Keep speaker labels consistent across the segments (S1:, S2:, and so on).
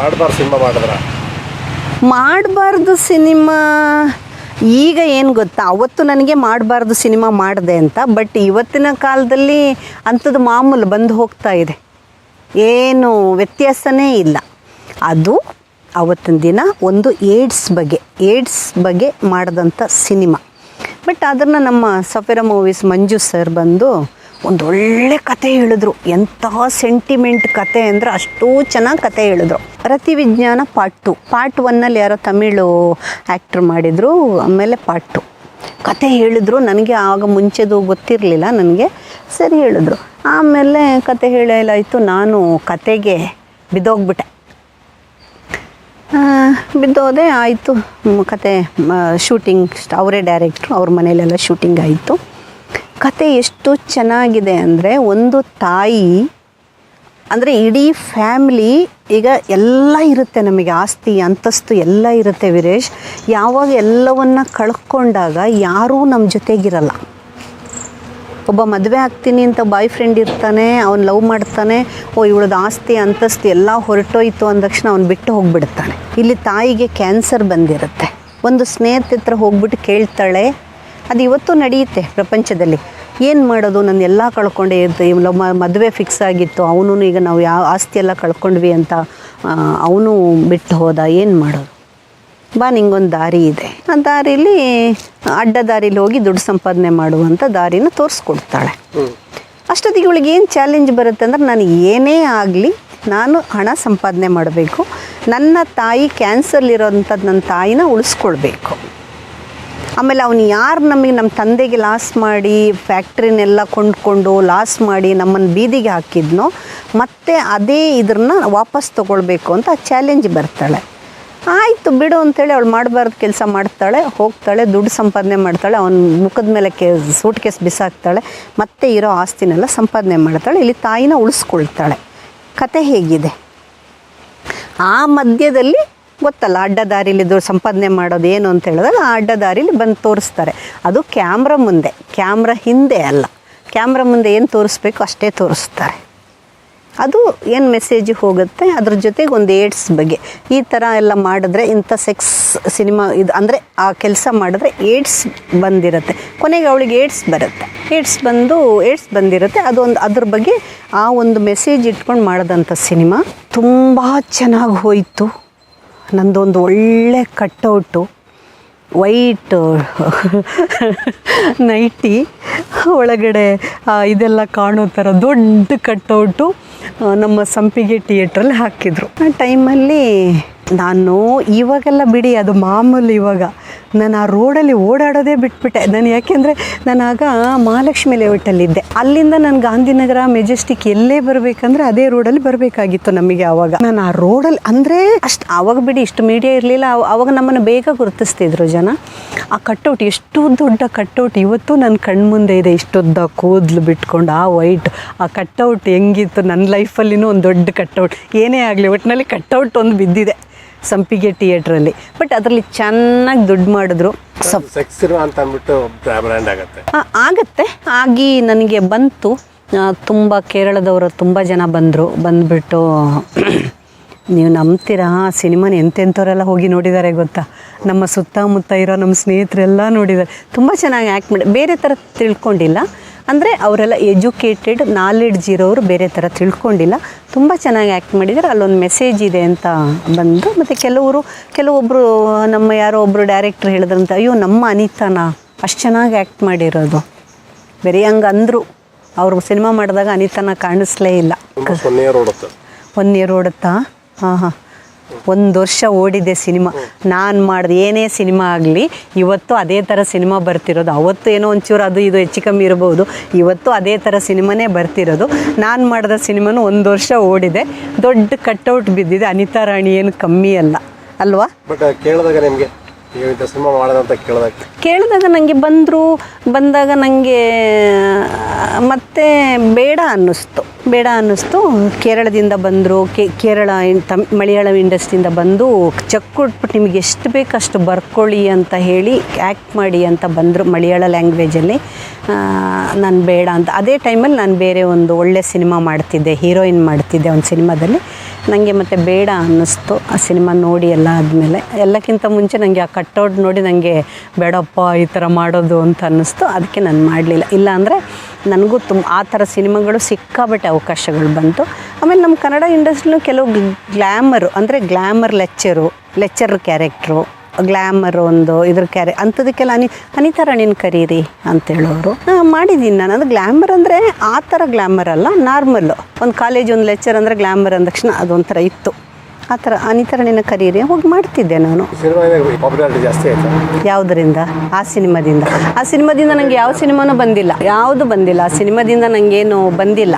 S1: ಮಾಡಬಾರ್ದು ಸಿನಿಮಾ ಮಾಡಿದ್ರ?
S2: ಮಾಡಬಾರ್ದು ಸಿನಿಮಾ, ಈಗ ಏನು ಗೊತ್ತಾ? ಅವತ್ತು ನನಗೆ ಮಾಡಬಾರ್ದು ಸಿನಿಮಾ ಮಾಡಿದೆ ಅಂತ, ಬಟ್ ಇವತ್ತಿನ ಕಾಲದಲ್ಲಿ ಅಂಥದ್ದು ಮಾಮೂಲು ಬಂದು ಹೋಗ್ತಾ ಇದೆ. ಏನು ವ್ಯತ್ಯಾಸನೇ ಇಲ್ಲ. ಅದು ಅವತ್ತಿನ ದಿನ ಒಂದು ಏಡ್ಸ್ ಬಗ್ಗೆ ಏಡ್ಸ್ ಬಗ್ಗೆ ಮಾಡಿದಂಥ ಸಿನಿಮಾ. ಬಟ್ ಅದನ್ನು ನಮ್ಮ ಸಫಿರಾ ಮೂವೀಸ್ ಮಂಜು ಸರ್ ಬಂದು ಒಂದು ಒಳ್ಳೆ ಕತೆ ಹೇಳಿದ್ರು. ಎಂತಹ ಸೆಂಟಿಮೆಂಟ್ ಕತೆ ಅಂದರೆ ಅಷ್ಟೂ ಚೆನ್ನಾಗಿ ಕತೆ ಹೇಳಿದ್ರು. ರತಿ ವಿಜ್ಞಾನ ಪಾರ್ಟ್ ಟು ಪಾರ್ಟ್ ಒನ್ನಲ್ಲಿ ಯಾರೋ ತಮಿಳು ಆ್ಯಕ್ಟ್ರ್ ಮಾಡಿದರು, ಆಮೇಲೆ ಪಾರ್ಟ್ ಟು ಕತೆ ಹೇಳಿದ್ರು, ನನಗೆ ಆಗ ಮುಂಚೆದು ಗೊತ್ತಿರಲಿಲ್ಲ, ನನಗೆ ಸರಿ ಹೇಳಿದ್ರು. ಆಮೇಲೆ ಕತೆ ಹೇಳಲಾಯಿತು, ನಾನು ಕತೆಗೆ ಬಿದ್ದೋಗ್ಬಿಟ್ಟೆ. ಬಿದ್ದೋದೆ ಆಯಿತು. ಕತೆ ಶೂಟಿಂಗ್ ಅವರೇ ಡೈರೆಕ್ಟ್ರು ಅವ್ರ ಮನೇಲೆಲ್ಲ ಶೂಟಿಂಗ್ ಆಯಿತು. ಕತೆ ಎಷ್ಟು ಚೆನ್ನಾಗಿದೆ ಅಂದರೆ ಒಂದು ತಾಯಿ, ಅಂದರೆ ಇಡೀ ಫ್ಯಾಮಿಲಿ, ಈಗ ಎಲ್ಲ ಇರುತ್ತೆ ನಮಗೆ ಆಸ್ತಿ, ಅಂತಸ್ತು ಎಲ್ಲ ಇರುತ್ತೆ ವೀರೇಶ್. ಯಾವಾಗ ಎಲ್ಲವನ್ನ ಕಳ್ಕೊಂಡಾಗ ಯಾರೂ ನಮ್ಮ ಜೊತೆಗಿರಲ್ಲ. ಒಬ್ಬ ಮದುವೆ ಆಗ್ತೀನಿ ಅಂತ ಬಾಯ್ ಫ್ರೆಂಡ್ ಇರ್ತಾನೆ, ಅವ್ನು ಲವ್ ಮಾಡ್ತಾನೆ, ಓ ಇವಳದ ಆಸ್ತಿ, ಅಂತಸ್ತು ಎಲ್ಲ ಹೊರಟೋಯ್ತು ಅಂದ ತಕ್ಷಣ ಅವ್ನು ಬಿಟ್ಟು ಹೋಗ್ಬಿಡ್ತಾನೆ. ಇಲ್ಲಿ ತಾಯಿಗೆ ಕ್ಯಾನ್ಸರ್ ಬಂದಿರುತ್ತೆ. ಒಂದು ಸ್ನೇಹಿತ ಹತ್ರ ಹೋಗ್ಬಿಟ್ಟು ಕೇಳ್ತಾಳೆ ಅದು ಇವತ್ತು ನಡೆಯುತ್ತೆ ಪ್ರಪಂಚದಲ್ಲಿ. ಏನು ಮಾಡೋದು? ನಾನು ಎಲ್ಲ ಕಳ್ಕೊಂಡೆ ಮ, ಮದುವೆ ಫಿಕ್ಸ್ ಆಗಿತ್ತು. ಅವನು ಈಗ ನಾವು ಯಾವ ಆಸ್ತಿ ಎಲ್ಲ ಕಳ್ಕೊಂಡ್ವಿ ಅಂತ ಅವನು ಬಿಟ್ಟು ಹೋದ. ಏನು ಮಾಡೋದು? ಬಾ, ನಿಂಗೊಂದು ದಾರಿ ಇದೆ. ಆ ದಾರಿಲಿ, ಅಡ್ಡ ದಾರಿಲಿ ಹೋಗಿ ದುಡ್ಡು ಸಂಪಾದನೆ ಮಾಡುವಂಥ ದಾರಿನ ತೋರಿಸ್ಕೊಡ್ತಾಳೆ. ಅಷ್ಟೊತ್ತಿಗೆ ಇವಳಿಗೆ ಏನು ಚಾಲೆಂಜ್ ಬರುತ್ತೆ ಅಂದ್ರೆ, ನಾನು ಏನೇ ಆಗಲಿ, ನಾನು ಹಣ ಸಂಪಾದನೆ ಮಾಡಬೇಕು. ನನ್ನ ತಾಯಿ ಕ್ಯಾನ್ಸರ್ಲಿರೋಂಥದ್ದು ನನ್ನ ತಾಯಿನ ಉಳಿಸ್ಕೊಳ್ಬೇಕು ಆಮೇಲೆ ಅವ್ನು ಯಾರು ನಮಗೆ ನಮ್ಮ ತಂದೆಗೆ ಲಾಸ್ ಮಾಡಿ ಫ್ಯಾಕ್ಟ್ರಿನೆಲ್ಲ ಕೊಂಡ್ಕೊಂಡು ಲಾಸ್ ಮಾಡಿ ನಮ್ಮನ್ನು ಬೀದಿಗೆ ಹಾಕಿದ್ನೋ ಮತ್ತೆ ಅದೇ ಇದ್ರನ್ನ ವಾಪಸ್ ತೊಗೊಳ್ಬೇಕು ಅಂತ ಚಾಲೆಂಜ್ ಬರ್ತಾಳೆ. ಆಯಿತು ಬಿಡು ಅಂತೇಳಿ ಅವಳು ಮಾಡಬಾರ್ದು ಕೆಲಸ ಮಾಡ್ತಾಳೆ, ಹೋಗ್ತಾಳೆ, ದುಡ್ಡು ಸಂಪಾದನೆ ಮಾಡ್ತಾಳೆ, ಅವನ ಮುಖದ ಮೇಲೆ ಕೆ, ಸೂಟ್ ಕೇಸ್ ಬಿಸಾಕ್ತಾಳೆ, ಮತ್ತೆ ಇರೋ ಆಸ್ತಿನೆಲ್ಲ ಸಂಪಾದನೆ ಮಾಡ್ತಾಳೆ, ಇಲ್ಲಿ ತಾಯಿನ ಉಳಿಸ್ಕೊಳ್ತಾಳೆ. ಕತೆ ಹೇಗಿದೆ? ಆ ಮಧ್ಯದಲ್ಲಿ ಗೊತ್ತಲ್ಲ ಅಡ್ಡ ಸಂಪಾದನೆ ಮಾಡೋದು ಏನು ಅಂತ ಹೇಳಿದಾಗ ಆ ಅಡ್ಡ ದಾರಿಲಿ ಬಂದು ತೋರಿಸ್ತಾರೆ. ಅದು ಕ್ಯಾಮ್ರ ಮುಂದೆ, ಕ್ಯಾಮ್ರ ಹಿಂದೆ ಅಲ್ಲ. ಕ್ಯಾಮ್ರ ಮುಂದೆ ಏನು ತೋರಿಸ್ಬೇಕು ಅಷ್ಟೇ ತೋರಿಸ್ತಾರೆ. ಅದು ಏನು ಮೆಸೇಜ್ ಹೋಗುತ್ತೆ, ಅದ್ರ ಜೊತೆಗೆ ಒಂದು ಏಡ್ಸ್ ಬಗ್ಗೆ. ಈ ಥರ ಎಲ್ಲ ಮಾಡಿದ್ರೆ ಇಂಥ ಸೆಕ್ಸ್ ಸಿನಿಮಾ ಇದು ಅಂದರೆ ಆ ಕೆಲಸ ಮಾಡಿದ್ರೆ ಏಡ್ಸ್ ಬಂದಿರುತ್ತೆ. ಕೊನೆಗೆ ಅವಳಿಗೆ ಏಡ್ಸ್ ಬರುತ್ತೆ. ಏಡ್ಸ್ ಬಂದು, ಏಡ್ಸ್ ಬಂದಿರುತ್ತೆ. ಅದೊಂದು ಅದ್ರ ಬಗ್ಗೆ ಆ ಒಂದು ಮೆಸೇಜ್ ಇಟ್ಕೊಂಡು ಮಾಡಿದಂಥ ಸಿನಿಮಾ ತುಂಬ ಚೆನ್ನಾಗಿ ಹೋಯಿತು. ನಂದೊಂದು ಒಳ್ಳೆ ಕಟ್ಔಟು ವೈಟ್, ನೈಟಿ, ಒಳಗಡೆ ಇದೆಲ್ಲ ಕಾಣೋ ಥರ ದೊಡ್ಡ ಕಟ್ಔಟು ನಮ್ಮ ಸಂಪಿಗೆ ಥಿಯೇಟ್ರಲ್ಲಿ ಹಾಕಿದರು. ಆ ಟೈಮಲ್ಲಿ ನಾನು ಇವಾಗೆಲ್ಲ ಬಿಡಿ, ಅದು ಮಾಮೂಲಿ ಇವಾಗ. ನಾನು ಆ ರೋಡಲ್ಲಿ ಓಡಾಡೋದೇ ಬಿಟ್ಬಿಟ್ಟೆ. ನಾನು ಯಾಕೆಂದರೆ ನಾನು ಆಗ ಮಹಾಲಕ್ಷ್ಮಿ ಲೇಔಟಲ್ಲಿದ್ದೆ. ಅಲ್ಲಿಂದ ನಾನು ಗಾಂಧಿನಗರ, ಮೆಜೆಸ್ಟಿಕ್ ಎಲ್ಲೇ ಬರಬೇಕಂದ್ರೆ ಅದೇ ರೋಡಲ್ಲಿ ಬರಬೇಕಾಗಿತ್ತು ನಮಗೆ ಆವಾಗ. ನಾನು ಆ ರೋಡಲ್ಲಿ ಅಂದರೆ ಅಷ್ಟು ಆವಾಗ ಬಿಡಿ ಇಷ್ಟು ಮೀಡಿಯಾ ಇರಲಿಲ್ಲ. ಆವಾಗ ನಮ್ಮನ್ನು ಬೇಗ ಗುರುತಿಸ್ತಿದ್ರು ಜನ. ಆ ಕಟ್ಔಟ್ ಎಷ್ಟು ದೊಡ್ಡ ಕಟ್ಔಟ್ ಇವತ್ತು ನನ್ನ ಕಣ್ಮುಂದೆ ಇದೆ. ಇಷ್ಟೊದ್ದ ಕೂದಲು ಬಿಟ್ಕೊಂಡು ಆ ವೈಟ್, ಆ ಕಟ್ಔಟ್ ಹೆಂಗಿತ್ತು ನನ್ನ ಲೈಫಲ್ಲಿನೂ ಒಂದು ದೊಡ್ಡ ಕಟ್ಔಟ್ ಏನೇ ಆಗಲಿ ಒಟ್ಟಿನಲ್ಲಿ ಕಟ್ಔಟ್ ಒಂದು ಬಿದ್ದಿದೆ. ಸಂಪಿಗೆ ಥಿಯೇಟ್ರಲ್ಲಿ ಬಟ್ ಅದರಲ್ಲಿ ಚೆನ್ನಾಗಿ ದುಡ್ಡು ಮಾಡಿದ್ರು.
S1: ಸಿನಿಮಾ ಅಂತ ಅಂದ್ಬಿಟ್ಟು ಬ್ರ್ಯಾಂಡ್ ಆಗುತ್ತೆ.
S2: ಆಗತ್ತೆ. ಆಗಿ ನನಗೆ ಬಂತು. ತುಂಬ ಕೇರಳದವರು ತುಂಬ ಜನ ಬಂದರು. ಬಂದ್ಬಿಟ್ಟು ನೀವು ನಂಬ್ತೀರಾ? ಸಿನಿಮಾನ ಎಂತೆಂಥವರೆಲ್ಲ ಹೋಗಿ ನೋಡಿದ್ದಾರೆ ಗೊತ್ತಾ? ನಮ್ಮ ಸುತ್ತಮುತ್ತ ಇರೋ ನಮ್ಮ ಸ್ನೇಹಿತರೆಲ್ಲ ನೋಡಿದ್ದಾರೆ. ತುಂಬ ಚೆನ್ನಾಗಿ ಆ್ಯಕ್ಟ್ ಮಾಡಿ ಬೇರೆ ಥರ ತಿಳ್ಕೊಂಡಿಲ್ಲ. ಅಂದರೆ ಅವರೆಲ್ಲ ಎಜುಕೇಟೆಡ್ ನಾಲೆಡ್ಜ್ ಇರೋರು ಬೇರೆ ಥರ ತಿಳ್ಕೊಂಡಿಲ್ಲ. ತುಂಬ ಚೆನ್ನಾಗಿ ಆ್ಯಕ್ಟ್ ಮಾಡಿದ್ದಾರೆ. ಅಲ್ಲೊಂದು ಮೆಸೇಜ್ ಇದೆ ಅಂತ ಬಂದು ಮತ್ತು ಕೆಲವರು ಕೆಲವೊಬ್ಬರು ನಮ್ಮ ಯಾರೋ ಒಬ್ಬರು ಡೈರೆಕ್ಟ್ರ್ ಹೇಳಿದ್ರಂತ ಅಯ್ಯೋ ನಮ್ಮ ಅನಿತಾನ ಅಷ್ಟು ಚೆನ್ನಾಗಿ ಆ್ಯಕ್ಟ್ ಮಾಡಿರೋದು. ಬೇರೆ ಹಂಗೆ ಅಂದರು. ಅವರು ಸಿನಿಮಾ ಮಾಡಿದಾಗ ಅನಿತಾನ ಕಾಣಿಸ್ಲೇ ಇಲ್ಲ.
S1: ಒನ್ ಇಯರ್ ಓಡುತ್ತಾ?
S2: ಹಾಂ ಹಾಂ. ಒಂದು ವರ್ಷ ಓಡಿದೆ ಸಿನಿಮಾ. ನಾನು ಮಾಡಿದ ಏನೇ ಸಿನಿಮಾ ಆಗಲಿ ಇವತ್ತು ಅದೇ ಥರ ಸಿನಿಮಾ ಬರ್ತಿರೋದು. ಅವತ್ತು ಏನೋ ಒಂಚೂರು ಅದು ಇದು ಹೆಚ್ಚು ಕಮ್ಮಿ ಇರಬಹುದು ಇವತ್ತು ಅದೇ ಥರ ಸಿನಿಮಾನೇ ಬರ್ತಿರೋದು. ನಾನು ಮಾಡಿದ ಸಿನಿಮಾನು ಒಂದು ವರ್ಷ ಓಡಿದೆ. ದೊಡ್ಡ ಕಟ್ಔಟ್ ಬಿದ್ದಿದೆ. ಅನಿತಾ ರಾಣಿ ಏನು ಕಮ್ಮಿ ಅಲ್ಲ. ಅಲ್ವಾ?
S1: ಬಟ್ ಕೇಳಿದಾಗ ನಿಮಗೆ ಕೇಳಿದಾಗ.
S2: ನನಗೆ ಬಂದರು ಬಂದಾಗ ನನಗೆ ಮತ್ತೆ ಬೇಡ ಅನ್ನಿಸ್ತು. ಬೇಡ ಅನ್ನಿಸ್ತು. ಕೇರಳದಿಂದ ಬಂದರು ಕೇರಳ ತಮಿ ತಮ್, ಮಲಯಾಳಂ ಇಂಡಸ್ಟ್ರಿಯಿಂದ ಬಂದು ಚೆಕ್ ಕೊಟ್ಬಿಟ್ಟು ನಿಮಗೆ ಎಷ್ಟು ಬೇಕು ಅಷ್ಟು ಬರ್ಕೊಳ್ಳಿ ಅಂತ ಹೇಳಿ ಆ್ಯಕ್ಟ್ ಮಾಡಿ ಅಂತ ಬಂದರು ಮಲಯಾಳ ಲ್ಯಾಂಗ್ವೇಜಲ್ಲಿ. ನಾನು ಬೇಡ ಅಂತ. ಅದೇ ಟೈಮಲ್ಲಿ ನಾನು ಬೇರೆ ಒಂದು ಒಳ್ಳೆ ಸಿನಿಮಾ ಮಾಡ್ತಿದ್ದೆ, ಹೀರೋಯಿನ್ ಮಾಡ್ತಿದ್ದೆ ಒಂದು ಸಿನಿಮಾದಲ್ಲಿ. ನನಗೆ ಮತ್ತೆ ಬೇಡ ಅನ್ನಿಸ್ತು. ಆ ಸಿನಿಮಾ ನೋಡಿ ಎಲ್ಲ ಆದಮೇಲೆ, ಎಲ್ಲಕ್ಕಿಂತ ಮುಂಚೆ ನನಗೆ ಆ ಕಟ್ಔಟ್ ನೋಡಿ ನನಗೆ ಬೇಡಪ್ಪ ಈ ಥರ ಮಾಡೋದು ಅಂತ ಅನ್ನಿಸ್ತು. ಅದಕ್ಕೆ ನಾನು ಮಾಡಲಿಲ್ಲ. ಇಲ್ಲಾಂದರೆ ನನಗೂ ತುಂಬ ಆ ಥರ ಸಿನಿಮಾಗಳು ಸಿಕ್ಕಾಬಟ್ಟೆ ಅವಕಾಶಗಳು ಬಂತು. ಆಮೇಲೆ ನಮ್ಮ ಕನ್ನಡ ಇಂಡಸ್ಟ್ರಿಲೂ ಕೆಲವು ಗ್ಲ್ಯಾಮರು ಅಂದರೆ glamour lecture lecture character glamour ಒಂದು, ಇದ್ರ ಕ್ಯಾರೆ, ಅಂಥದಕ್ಕೆಲ್ಲ ಅನಿ, ಅನಿತಾ ರಾಣಿನ ಕರೀರಿ ಅಂತೇಳೋರು ಮಾಡಿದ್ದೀನಿ ನಾನು. ಅದು ಗ್ಲ್ಯಾಮರ್ ಅಂದರೆ ಆ ಥರ ಗ್ಲ್ಯಾಮರ್ ಅಲ್ಲ, ನಾರ್ಮಲ್ಲು. ಒಂದು ಕಾಲೇಜ್ ಒಂದು ಲೆಕ್ಚರ್ ಅಂದರೆ ಗ್ಲ್ಯಾಮರ್ ಅಂದ ತಕ್ಷಣ ಅದೊಂಥರ ಇತ್ತು. ಆ ಥರ ಅನಿತರಣಿನ ಕರೀರಿ ಹೋಗಿ ಮಾಡ್ತಿದ್ದೆ ನಾನು.
S1: ಸಿನಿಮಾ ಪಾಪ್ಯುಲಾರಿಟಿ ಜಾಸ್ತಿ ಆಯ್ತಾ?
S2: ಯಾವುದರಿಂದ? ಆ ಸಿನಿಮಾದಿಂದ. ಆ ಸಿನಿಮಾದಿಂದ ನನಗೆ ಯಾವ ಸಿನಿಮಾನೂ ಬಂದಿಲ್ಲ. ಯಾವುದು ಬಂದಿಲ್ಲ. ಆ ಸಿನಿಮಾದಿಂದ ನನಗೇನು ಬಂದಿಲ್ಲ.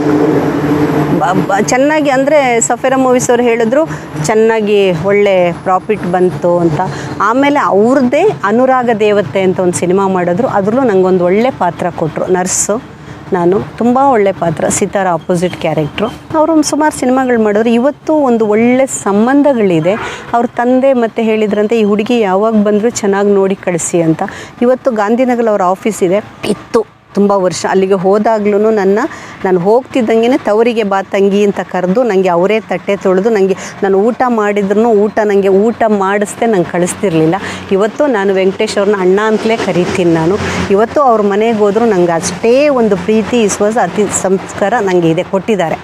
S2: ಚೆನ್ನಾಗಿ ಅಂದರೆ ಸಫೇರ ಮೂವೀಸ್ ಅವರು ಹೇಳಿದ್ರು ಚೆನ್ನಾಗಿ ಒಳ್ಳೆ ಪ್ರಾಫಿಟ್ ಬಂತು ಅಂತ. ಆಮೇಲೆ ಅವ್ರದ್ದೇ ಅನುರಾಗ ದೇವತೆ ಅಂತ ಒಂದು ಸಿನಿಮಾ ಮಾಡಿದ್ರು. ಅದರಲ್ಲೂ ನನಗೊಂದು ಒಳ್ಳೆ ಪಾತ್ರ ಕೊಟ್ಟರು ನರ್ಸು. ನಾನು ತುಂಬ ಒಳ್ಳೆ ಪಾತ್ರ, ಸಿತಾರ ಆಪೋಸಿಟ್ ಕ್ಯಾರೆಕ್ಟ್ರು ಅವರು ಸುಮಾರು ಸಿನಿಮಾಗಳು ಮಾಡಿದ್ರು ಇವತ್ತು ಒಂದು ಒಳ್ಳೆ ಸಂಬಂಧಗಳಿದೆ. ಅವ್ರ ತಂದೆ ಮತ್ತೆ ಹೇಳಿದ್ರಂತೆ, ಈ ಹುಡುಗಿ ಯಾವಾಗ ಬಂದರೂ ಚೆನ್ನಾಗಿ ನೋಡಿ ಕಳಿಸಿ ಅಂತ. ಇವತ್ತು ಗಾಂಧಿನಗರ ಅವ್ರ ಆಫೀಸ್ ಇದೆ. ಇತ್ತು. ತುಂಬ ವರ್ಷ. ಅಲ್ಲಿಗೆ ಹೋದಾಗ್ಲೂ ನನ್ನ, ನಾನು ಹೋಗ್ತಿದ್ದಂಗೆ ತವರಿಗೆ ಬಾ ತಂಗಿ ಅಂತ ಕರೆದು ನನಗೆ ಅವರೇ ತಟ್ಟೆ ತೊಳೆದು ನನಗೆ ನಾನು ಊಟ ಮಾಡಿದ್ರು ಊಟ ನನಗೆ ಊಟ ಮಾಡಿಸ್ದೆ ನಂಗೆ ಕಳಿಸ್ತಿರ್ಲಿಲ್ಲ. ಇವತ್ತು ನಾನು ವೆಂಕಟೇಶ್ ಅವ್ರನ್ನ ಅಣ್ಣ ಅಂತಲೇ ಕರಿತೀನಿ ನಾನು. ಇವತ್ತು ಅವ್ರ ಮನೆಗೆ ಹೋದರೂ ನಂಗೆ ಅಷ್ಟೇ ಒಂದು ಪ್ರೀತಿ, ವಿಶ್ವಾಸ, ಅತಿ ಸಂಸ್ಕಾರ ನನಗೆ ಇದೆ, ಕೊಟ್ಟಿದ್ದಾರೆ.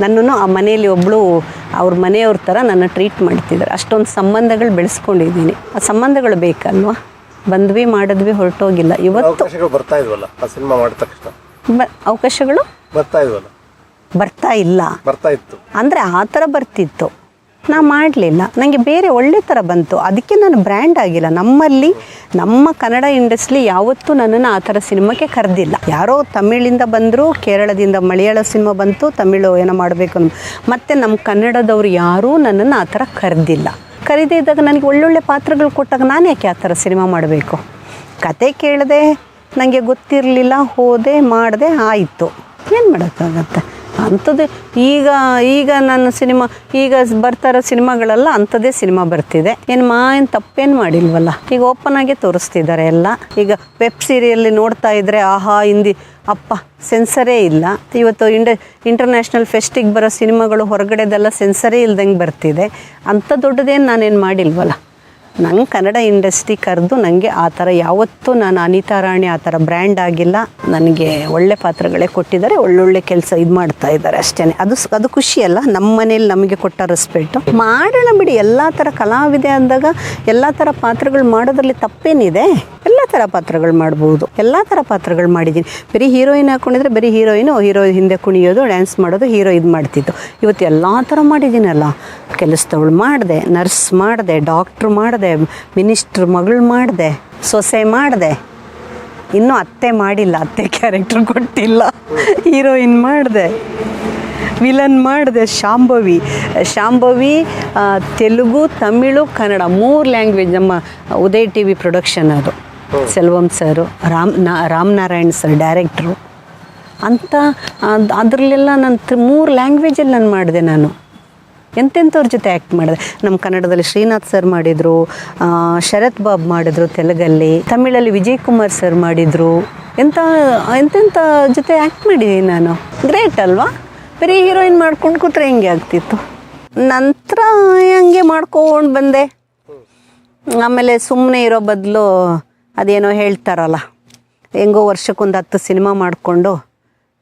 S2: ನನ್ನನ್ನು ಆ ಮನೆಯಲ್ಲಿ ಒಬ್ಬಳು ಅವ್ರ ಮನೆಯವ್ರ ಥರ ನನ್ನ ಟ್ರೀಟ್ ಮಾಡ್ತಿದ್ದಾರೆ. ಅಷ್ಟೊಂದು ಸಂಬಂಧಗಳು ಬೆಳೆಸ್ಕೊಂಡಿದ್ದೀನಿ. ಆ ಸಂಬಂಧಗಳು ಬೇಕಲ್ವಾ? ಬಂದ್ವಿ ಮಾಡಿದ್ವಿ ಹೊರಟೋಗಿಲ್ಲ. ಇವತ್ತು
S1: ಅವಕಾಶಗಳು ಬರ್ತಾ ಇದ್ವಲ್ಲ? ಆ ಸಿನಿಮಾ ಮಾಡಿದ ತಕ್ಷಣ?
S2: ಬ ಅವಕಾಶಗಳು
S1: ಬರ್ತಾ ಇದ್ವಲ್ಲ?
S2: ಬರ್ತಾ ಇಲ್ಲ.
S1: ಬರ್ತಾ ಇತ್ತು.
S2: ಅಂದರೆ ಆ ಥರ ಬರ್ತಿತ್ತು. ನಾ ಮಾಡಲಿಲ್ಲ. ನನಗೆ ಬೇರೆ ಒಳ್ಳೆ ಥರ ಬಂತು. ಅದಕ್ಕೆ ನಾನು ಬ್ರ್ಯಾಂಡ್ ಆಗಿಲ್ಲ. ನಮ್ಮಲ್ಲಿ ನಮ್ಮ ಕನ್ನಡ ಇಂಡಸ್ಟ್ರಿ ಯಾವತ್ತೂ ನನ್ನನ್ನು ಆ ಥರ ಸಿನಿಮಾಕ್ಕೆ ಕರೆದಿಲ್ಲ. ಯಾರೋ ತಮಿಳಿಂದ ಬಂದರು ಕೇರಳದಿಂದ ಮಲಯಾಳ ಸಿನಿಮಾ ಬಂತು ತಮಿಳು ಏನೋ ಮಾಡಬೇಕು ಮತ್ತೆ ಮತ್ತು ನಮ್ಮ ಕನ್ನಡದವ್ರು ಯಾರೂ ನನ್ನನ್ನು ಆ ಥರ ಕರೆದಿಲ್ಲ. ಕರೀದೇ ಇದ್ದಾಗ ನನಗೆ ಒಳ್ಳೊಳ್ಳೆ ಪಾತ್ರಗಳು ಕೊಟ್ಟಾಗ ನಾನು ಯಾಕೆ ಆ ಥರ ಸಿನಿಮಾ ಮಾಡಬೇಕು? ಕತೆ ಕೇಳಿದೆ ನನಗೆ ಗೊತ್ತಿರಲಿಲ್ಲ, ಹೋದೆ, ಮಾಡಿದೆ, ಆಯಿತು. ಏನು ಮಾಡೋಕ್ಕಾಗತ್ತೆ? ಅಂಥದ್ದು ಈಗ ಈಗ ನನ್ನ ಸಿನಿಮಾ, ಈಗ ಬರ್ತಾ ಇರೋ ಸಿನಿಮಾಗಳೆಲ್ಲ ಅಂಥದ್ದೇ ಸಿನಿಮಾ ಬರ್ತಿದೆ. ಏನು ಮಾ ಏನು ತಪ್ಪೇನು ಮಾಡಿಲ್ವಲ್ಲ? ಈಗ ಓಪನ್ ಆಗಿ ತೋರಿಸ್ತಿದ್ದಾರೆ ಎಲ್ಲ. ಈಗ ವೆಬ್ ಸೀರಿಯಲ್ಲಿ ನೋಡ್ತಾ ಇದ್ರೆ, ಆಹಾ, ಹಿಂದಿ, ಅಪ್ಪ ಸೆನ್ಸರೇ ಇಲ್ಲ. ಇವತ್ತು ಇಂಡ ಇಂಟರ್ನ್ಯಾಷನಲ್ ಫೆಸ್ಟಿಗೆ ಬರೋ ಸಿನಿಮಾಗಳು ಹೊರಗಡೆದೆಲ್ಲ ಸೆನ್ಸರೇ ಇಲ್ದಂಗೆ ಬರ್ತಿದೆ. ಅಂಥ ದೊಡ್ಡದೇನು ನಾನೇನು ಮಾಡಿಲ್ವಲ್ಲ? ನಂಗೆ ಕನ್ನಡ ಇಂಡಸ್ಟ್ರಿ ಕರೆದು ನನಗೆ ಆ ಥರ ಯಾವತ್ತೂ ನಾನು ಅನಿತಾ ರಾಣಿ ಆ ಥರ ಬ್ರ್ಯಾಂಡ್ ಆಗಿಲ್ಲ. ನನಗೆ ಒಳ್ಳೆ ಪಾತ್ರಗಳೇ ಕೊಟ್ಟಿದ್ದಾರೆ, ಒಳ್ಳೊಳ್ಳೆ ಕೆಲಸ ಇದು ಮಾಡ್ತಾ ಇದ್ದಾರೆ ಅಷ್ಟೇ ಅದು ಅದು ಖುಷಿ ಅಲ್ಲ ನಮ್ಮ ಮನೇಲಿ ನಮಗೆ ಕೊಟ್ಟ ರೆಸ್ಪೆಕ್ಟು ಮಾಡೋಣ ಬಿಡಿ, ಎಲ್ಲ ಥರ ಕಲಾವಿದೆ ಅಂದಾಗ ಎಲ್ಲ ಥರ ಪಾತ್ರಗಳು ಮಾಡೋದ್ರಲ್ಲಿ ತಪ್ಪೇನಿದೆ. ಎಲ್ಲ ಥರ ಪಾತ್ರಗಳು ಮಾಡ್ಬೋದು, ಎಲ್ಲ ಥರ ಪಾತ್ರಗಳು ಮಾಡಿದ್ದೀನಿ. ಬರೀ ಹೀರೋಯಿನ್ ಹಾಕೊಂಡಿದ್ರೆ ಬರೀ ಹೀರೋಯಿನು ಹೀರೋ ಹಿಂದೆ ಕುಣಿಯೋದು, ಡ್ಯಾನ್ಸ್ ಮಾಡೋದು, ಹೀರೋ ಇದು ಮಾಡ್ತಿತ್ತು ಇವತ್ತು ಎಲ್ಲ ಥರ ಮಾಡಿದ್ದೀನಲ್ಲ. ಕೆಲಸದವಳು ಮಾಡಿದೆ, ನರ್ಸ್ ಮಾಡಿದೆ, ಡಾಕ್ಟ್ರು ಮಾಡಿದೆ ಮಿನಿಸ್ಟ್ರ್ ಮಗಳು ಮಾಡಿದೆ, ಸೊಸೆ ಮಾಡಿದೆ. ಇನ್ನೂ ಅತ್ತೆ ಮಾಡಿಲ್ಲ, ಅತ್ತೆ ಕ್ಯಾರೆಕ್ಟ್ರ್ ಕೊಟ್ಟಿಲ್ಲ. ಹೀರೋಯಿನ್ ಮಾಡಿದೆ. ವಿಲನ್ ಮಾಡಿದೆ, ಶಾಂಭವಿ. ಶಾಂಭವಿ ತೆಲುಗು, ತಮಿಳು, ಕನ್ನಡ ಮೂರು ಲ್ಯಾಂಗ್ವೇಜ್ ನಮ್ಮ ಉದಯ್ ಟಿ ವಿ ಪ್ರೊಡಕ್ಷನ್ ಅದು. ಸೆಲ್ವಂ ಸರು, ರಾಮ್, ನಾ, ರಾಮನಾರಾಯಣ್ ಸರ್ ಡೈರೆಕ್ಟ್ರು. ಅಂತ, ಅದ್- ಅದರಲ್ಲೆಲ್ಲ ನಾನು ತ್- ಮೂರು ಲ್ಯಾಂಗ್ವೇಜಲ್ಲಿ ನಾನು ಮಾಡಿದೆ ನಾನು. ಎಂತೆಂಥವ್ರ ಜೊತೆ ಆ್ಯಕ್ಟ್ ಮಾಡಿದೆ? ನಮ್ಮ ಕನ್ನಡದಲ್ಲಿ ಶ್ರೀನಾಥ್ ಸರ್ ಮಾಡಿದರು ಶರತ್ ಬಾಬ್ ಮಾಡಿದರು ತೆಲುಗಲ್ಲಿ, ತಮಿಳಲ್ಲಿ ವಿಜಯ್ ಕುಮಾರ್ ಸರ್ ಮಾಡಿದರು. ಎಂಥ, ಎಂತೆಂಥ ಜೊತೆ ಆ್ಯಕ್ಟ್ ಮಾಡಿದ್ದೀನಿ ನಾನು. ಗ್ರೇಟ್ ಅಲ್ವಾ? ಬರೀ ಹೀರೋಯಿನ್ ಮಾಡ್ಕೊಂಡು ಕೂತ್ರೆ ಹೆಂಗೆ ಆಗ್ತಿತ್ತು? ನಂತರ ಹಂಗೆ ಮಾಡ್ಕೊಂಡು ಬಂದೆ. ಆಮೇಲೆ ಸುಮ್ಮನೆ ಇರೋ ಬದಲು ಅದೇನೋ ಹೇಳ್ತಾರಲ್ಲ, ಹೆಂಗೋ ವರ್ಷಕ್ಕೊಂದು ಹತ್ತು ಸಿನಿಮಾ ಮಾಡಿಕೊಂಡು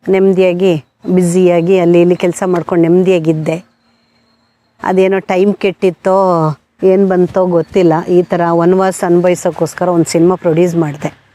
S2: ನೆಮ್ಮದಿಯಾಗಿ ಬ್ಯುಸಿಯಾಗಿ ಅಲ್ಲಿ ಇಲ್ಲಿ ಕೆಲಸ ಮಾಡ್ಕೊಂಡು ನೆಮ್ಮದಿಯಾಗಿದ್ದೆ ಅದೇನೋ ಟೈಮ್ ಕೆಟ್ಟಿತ್ತೋ ಏನು ಬಂತೋ ಗೊತ್ತಿಲ್ಲ. ಈ ಥರ ವನವಾಸ ಅನ್ಭವಿಸೋಕ್ಕೋಸ್ಕರ ಒಂದು ಸಿನಿಮಾ ಪ್ರೊಡ್ಯೂಸ್ ಮಾಡಿದೆ.